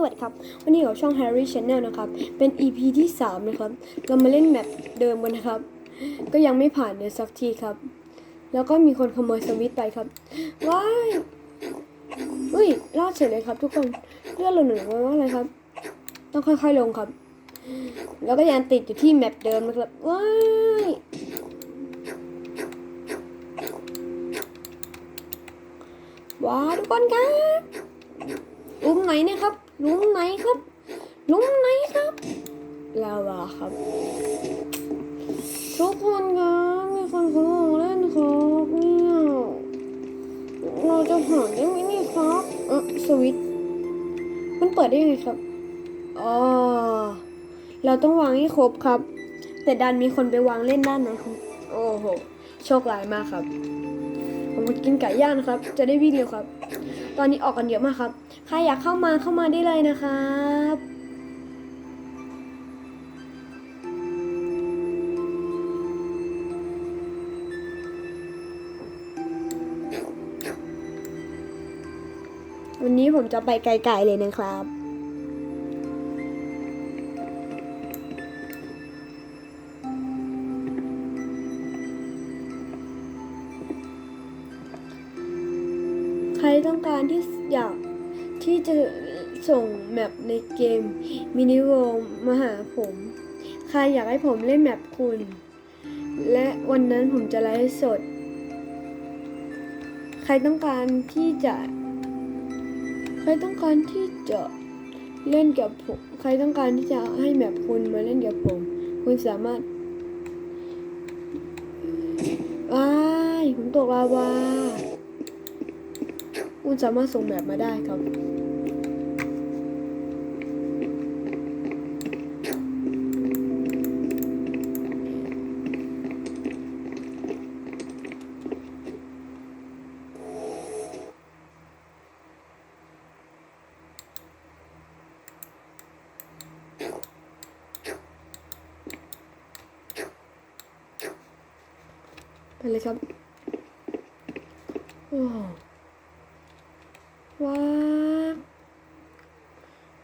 สวัสดีครับ วันนี้อยู่กับช่อง Harry Channel นะครับ เป็น EP ที่ 3 นะครับ เรามาเล่นแมปเดิมกันนะครับ ก็ยังไม่ผ่านเลยสักทีครับ แล้วก็มีคนขโมยสวิตไปครับ ว้ายอุ้ยรอดเฉยเลยครับ ทุกคนเลื่อนลงหนึ่งไว้ว่าอะไรครับ ต้องค่อยๆลงครับ แล้วก็ยังติดอยู่ที่แมปเดิมนะครับ ว้ายว้าทุกคนครับหลุมไหนเนะครับ ลุมไหนครับลุมไหนครับลาวาครับ ทุกคนครับมีคนเขาบอกเล่นครับเนี่ยเราจะผ่าได้ไหมนี่ครับเออสวิตมันเปิดได้ยังไงครับอ๋อเราต้องวางให้ครบครับ แต่ดันมีคนไปวางเล่นด้านไหนครับโอ้โหโชคร้ายมากครับผมกินไก่ย่างนะครับ จะได้วิ่งเร็วครับ ตอนนี้ออกกันเยอะมากครับ ใครอยากเข้ามาเข้ามาได้เลยนะครับวันนี้ผมจะไปไกลๆเลยนะครับ ใครต้องการที่อยาก ที่จะส่งแมปในเกมมินิโวมาหาผม ใครอยากให้ผมเล่นแมปคุณ และวันนั้นผมจะไลฟ์สด ใครต้องการที่จะ ใครต้องการที่จะเล่นกับผม ใครต้องการที่จะให้แมปคุณมาเล่นกับผม คุณสามารถว้ายผมตกลาวา คุณสามารถส่งแบบมาได้ครับไปเลยครับโอ้ว้าว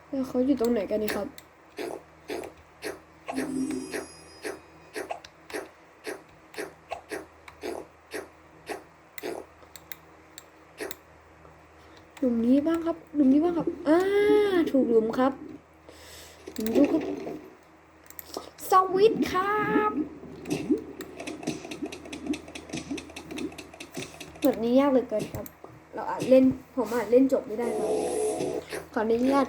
แล้ว เขาอยู่ตรงไหนกันนี่ครับ หลุมนี้บ้างครับ หลุมนี้บ้างครับ อ่า ถูกหลุมครับหลุมดูครับ สวิตครับแบบนี้ยากเลือเกินครับ เราอาจเล่น ผมอาจเล่นจบไม่ได้ครับขออนุญาต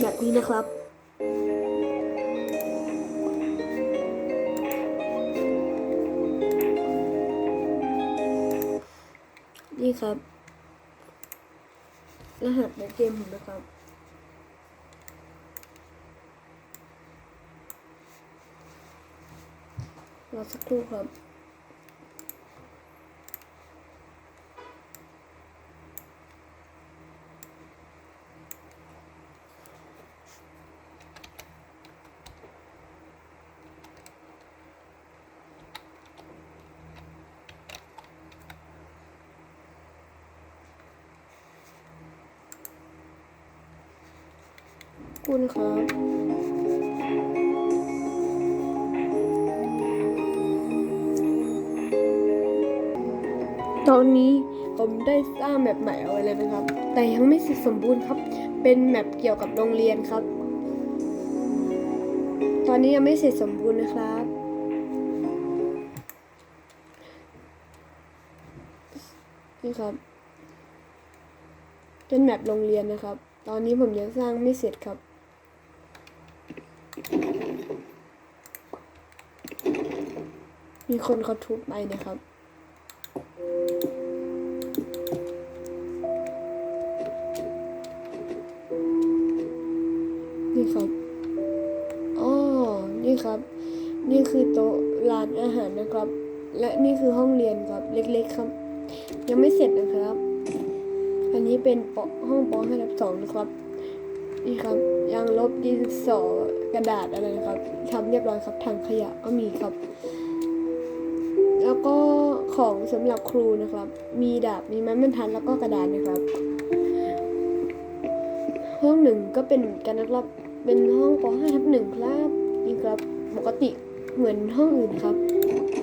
แบบนี้นะครับ นี่ครับ รหัสในเกมผมนะครับรอสักครู่ครับ คุณครับตอนนี้ผมได้สร้างแมปใหม่เอาไว้แล้วนะครับ แต่ยังไม่เสร็จสมบูรณ์ครับ เป็นแมปเกี่ยวกับโรงเรียนครับ ตอนนี้ยังไม่เสร็จสมบูรณ์นะครับ นี่ครับ เป็นแมปโรงเรียนนะครับ ตอนนี้ผมยังสร้างไม่เสร็จครับ มีคนเขาทุบไปนะครับ นี่ครับอ๋อนี่ครับ นี่คือโต๊ะร้านอาหารนะครับ และนี่คือห้องเรียนครับ เล็กๆครับ ยังไม่เสร็จนะครับ อันนี้เป็นปห้องปให้รับสองนะครับ นี่ครับ ยังลบดินสอกระดาษอะไรนะครับทำเรียบร้อยครับถังขยะก็มีครับ ก็ของสำหรับครูนะครับ มีดาบ มีไม้บรรทัดแล้วก็กระดานนะครับ ห้องหนึ่งก็เป็นเหมือนกันนะครับ เป็นห้องป .5 ทับหนึ่งครับนี่ครับ ปกติเหมือนห้องอื่นครับ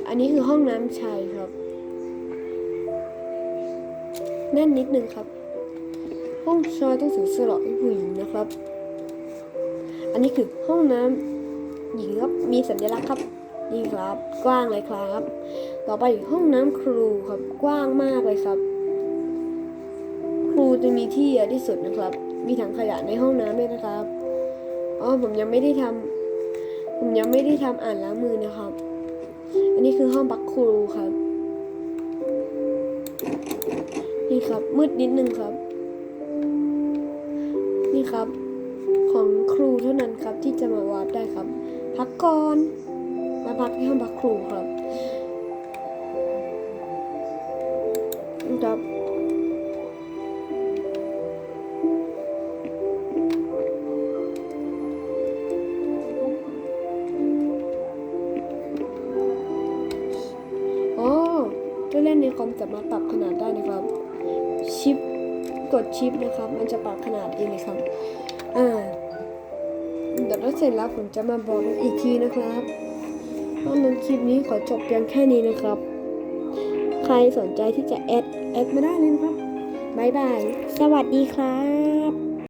อันนี้คือห้องน้ำชายครับ แน่นนิดนึงครับ ห้องชายต้องสูงสลอให้ผู้หญิงนะครับ อันนี้คือห้องน้ำหญิงครับ มีสัญลักษณ์ครับ นี่ครับ กว้างเลยครับ ต่อไปห้องน้ำครูครับ กว้างมากเลยครับ ครูจะมีที่เยอะที่สุดนะครับ มีถังขยะในห้องน้ำด้วยนะครับอ๋อผมยังไม่ได้ทำผมยังไม่ได้ทำอ่านล้างมือนะครับ อันนี้คือห้องพักครูครับ นี่ครับมืดนิดนึงครับ นี่ครับ ของครูเท่านั้นครับที่จะมาวาร์ปได้ครับ พักก่อน มาพักที่ห้องพักครูครับนะครับอ๋อผู้เล่นในคอมสามารถปรับขนาดได้นะครับ ชิปกดชิปนะครับ มันจะปรับขนาดเองเลยครับ อ่าเดี๋ยวถ้าเสร็จแล้วผมจะมาบอกอีกทีนะครับ ตอนนั้นคลิปนี้ขอจบเพียงแค่นี้นะครับ ใครสนใจที่จะแอดแอดมาได้เลยนะครับบายบาย สวัสดีครับ